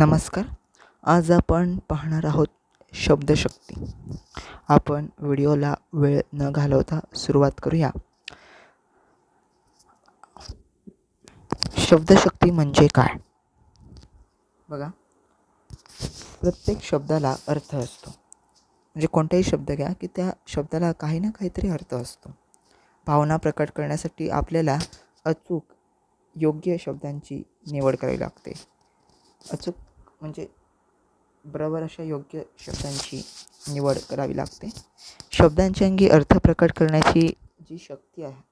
नमस्कार. आज आपण पाहणार आहोत शब्दशक्ती. आपण व्हिडिओला वेळ न घालवता सुरुवात करूया. शब्दशक्ती म्हणजे काय? बघा. प्रत्येक शब्दाला अर्थ असतो. म्हणजे कोणताही शब्द घ्या की त्या शब्दाला काही ना काहीतरी अर्थ असतो. भावना प्रकट करण्यासाठी आपल्याला अचूक योग्य शब्दांची निवड करावी लागते. अचूक म्हणजे बरोबर अशा योग्य शब्दांची निवड करावी लागते. शब्दांच्या अंगी अर्थ प्रकट करण्याची जी शक्ती आहे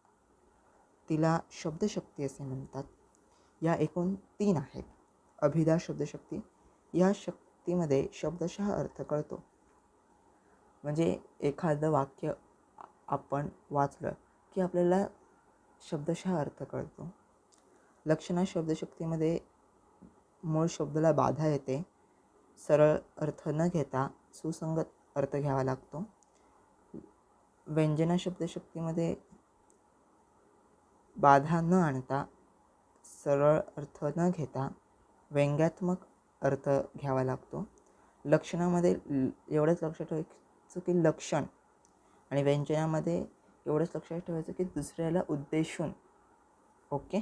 तिला शब्दशक्ती असे म्हणतात. या एकूण तीन आहेत. अभिधा शब्दशक्ती. या शक्तीमध्ये शब्दशः अर्थ कळतो. म्हणजे एखादं वाक्य आपण वाचलं की आपल्याला शब्दशः अर्थ कळतो. लक्षणा शब्दशक्तीमध्ये मूळ शब्दाला बाधा येते. सरळ अर्थ न घेता सुसंगत अर्थ घ्यावा लागतो. व्यंजना शब्दशक्तीमध्ये बाधा न आणता सरळ अर्थ न घेता व्यंग्यात्मक अर्थ घ्यावा लागतो. लक्षणामध्ये एवढंच लक्षात ठेवायचं की लक्षण आणि व्यंजनामध्ये एवढंच लक्षात ठेवायचं की दुसऱ्याला उद्देशून. ओके?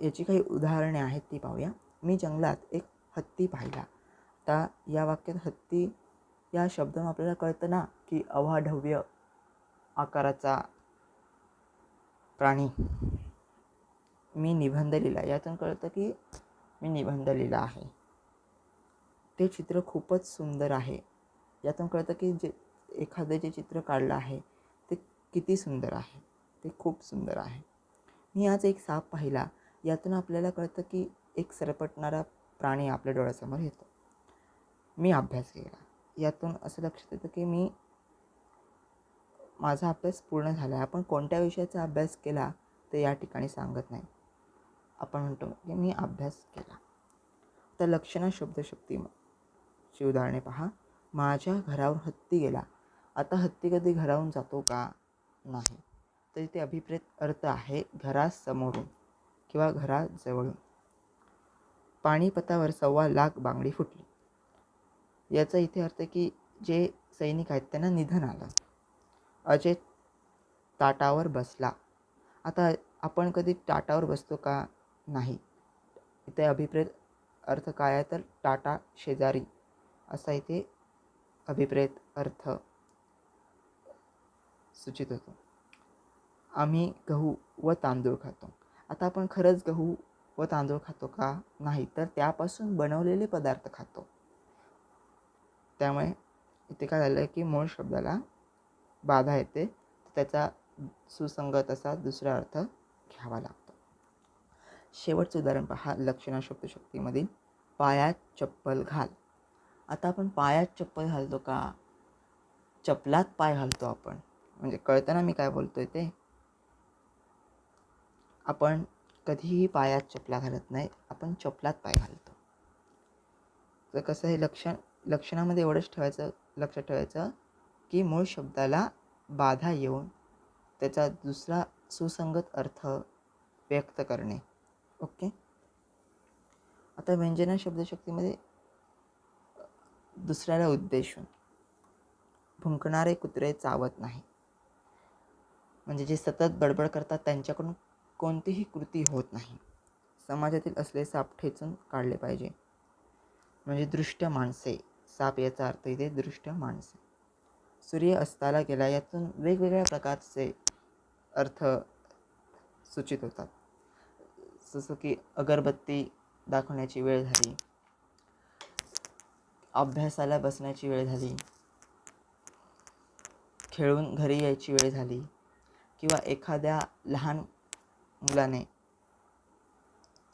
याची काही उदाहरणे आहेत ती पाहूया. मी जंगलात एक हत्ती पाहिला. आता या वाक्यात हत्ती या शब्द आपल्याला कळतं ना की अवाढव्य आकाराचा प्राणी. मी निबंध लिहिला यातून कळतं की मी निबंध लिहिला आहे. ते चित्र खूपच सुंदर आहे. यातून कळतं की जे एखादं जे चित्र काढलं आहे ते किती सुंदर आहे. ते खूप सुंदर आहे. मी आज एक साप पाहिला. यातून आपल्याला कळतं की एक सरपटणारा प्राणी आपल्या डोळ्यासमोर येतो. मी अभ्यास केला. यातून असं लक्षात येतं की मी माझा अभ्यास पूर्ण झाला आहे. आपण कोणत्या विषयाचा अभ्यास केला ते या ठिकाणी सांगत नाही. आपण म्हणतो की मी अभ्यास केला. तर लक्षणा शब्दशक्तीची उदाहरणे पहा. माझ्या घरावर हत्ती गेला. आता हत्ती कधी घराहून जातो का? नाही. तर इथे अभिप्रेत अर्थ आहे घरासमोरून. किंवा घराजवळून पाणीपतावर सव्वा लाख बांगडी फुटली. याचा इथे अर्थ की जे सैनिक आहेत त्यांना निधन आलं. अजय ताटावर बसला. आता आपण कधी टाटावर बसतो का नाही? इथे अभिप्रेत अर्थ काय आहे तर टाटा शेजारी असा इथे अभिप्रेत अर्थ सूचित होतो. आम्ही गहू व तांदूळ खातो. आता आपण खरंच गहू व तांदूळ खातो का? नाही तर त्यापासून बनवलेले पदार्थ खातो. त्यामुळे इथे काय झालं की मूळ शब्दाला बाधा येते. त्याचा सुसंगत असा दुसरा अर्थ घ्यावा लागतो. शेवटचं उदाहरण पहा लक्षणा शब्दशक्तीमधील पायात चप्पल घाल. आता आपण पायात चप्पल घालतो का? चपलात पाय घालतो आपण. म्हणजे कळतं ना मी काय बोलतो आहे ते? आपण कधीही पायात चपला घालत नाही आपण चपलात पाय घालतो. तर कसं हे लक्षण लक्षणामध्ये एवढंच ठेवायचं लक्षात ठेवायचं की मूळ शब्दाला बाधा येऊन त्याचा दुसरा सुसंगत अर्थ व्यक्त करणे. ओके? आता व्यंजना शब्दशक्तीमध्ये दुसऱ्याला उद्देशून भुंकणारे कुत्रे चावत नाही. म्हणजे जे सतत बडबड करतात त्यांच्याकडून कोणतीही कृती होत नाही. समाजातील असले साप ठेचून काढले पाहिजे. म्हणजे दृष्ट माणसे. साप याचा अर्थ इथे दृष्ट माणसे. सूर्य अस्ताला गेला यातून वेगवेगळ्या प्रकारचे अर्थ सूचित होतात. जसं की अगरबत्ती दाखवण्याची वेळ झाली. अभ्यासाला बसण्याची वेळ झाली. खेळून घरी यायची वेळ झाली. किंवा एखाद्या लहान मुलाने.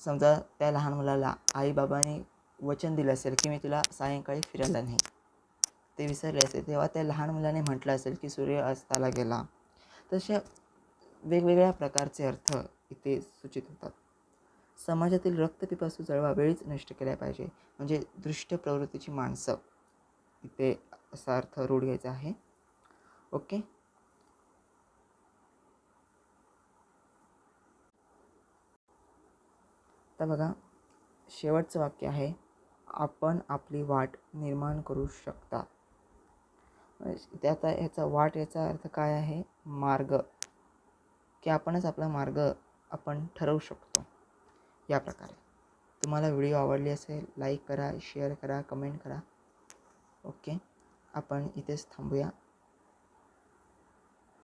समजा त्या लहान मुलाला आईबाबांनी वचन दिलं असेल की मी तुला सायंकाळी फिरायला नाही ते विसरले असेल. तेव्हा त्या लहान मुलाने म्हटलं असेल की सूर्य अस्ताला गेला. तशा वेगवेगळ्या प्रकारचे अर्थ इथे सूचित होतात. समाजातील रक्तपिपासू जळवा वेळीच नष्ट केल्या पाहिजे. म्हणजे दृष्ट प्रवृत्तीची माणसं. इथे असा अर्थ रूढ घ्यायचा आहे. ओके? आता बघा शेवटचं वाक्य आहे आपण आपली वाट निर्माण करू शकता. म्हणजे त्याचा ह्याचा याचा वाट याचा अर्थ काय आहे? मार्ग. की आपणच आपला मार्ग आपण ठरवू शकतो. या प्रकारे. तुम्हाला व्हिडिओ आवडली असेल लाईक करा शेअर करा कमेंट करा. ओके? आपण इथेच थांबूया.